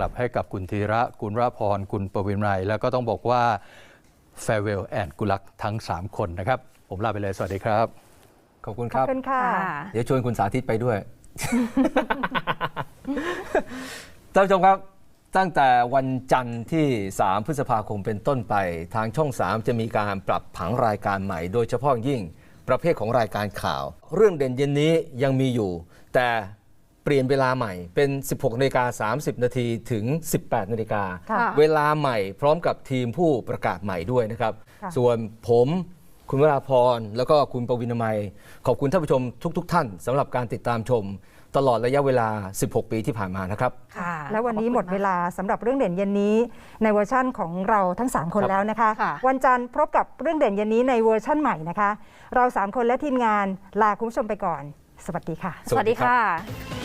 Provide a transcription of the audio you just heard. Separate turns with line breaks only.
ลับให้กับคุณธีระ คุณราพร คุณประวินไรแล้วก็ต้องบอกว่า farewell and good luck ทั้ง 3 คนนะครับ ผมลาไปเลย สวัสดีครับ
ขอบคุณ
ข
ค
อบ
รับ
คุณค่ะ
เดี๋ยวชวนคุณสาธิตไปด้วย ท่านผู้ชมครับ ตั้งแต่วันจันทร์ที่ 3 พฤษภาคมเป็นต้นไป ทางช่อง 3 จะมีการปรับผังรายการใหม่ โดยเฉพาะยิ่งประเภทของรายการข่าว เรื่องเด่นเย็นนี้ยังมีอยู่ แต่ เปลี่ยนเวลาใหม่เป็น 16นาฬิกา30 นาทีถึง 18นาฬิกา
ค่ะ
เวลาใหม่พร้อมกับทีมผู้ประกาศใหม่ด้วยนะครับ
ค่ะ
ส่วนผมคุณวราพร แล้วก็คุณประวินามัย ขอบคุณท่านผู้ชมทุก ๆ ท่านสำหรับการติดตามชม ตลอดระยะเวลา 16 ปีที่ผ่านมานะครับ
ค่ะแล้ววันนี้หมดเวลาสำหรับเรื่องเด่นเย็นนี้ในเวอร์ชั่นของเราทั้ง 3 คน
ครับ
แล้วนะคะ
ค่ะ
วันจันทร์พบกับเรื่องเด่นเย็นนี้ในเวอร์ชั่นใหม่นะคะ เรา 3 คนและทีมงานลาคุณผู้ชมไปก่อน สวัสดีค่ะ
สวัสดีค่ะ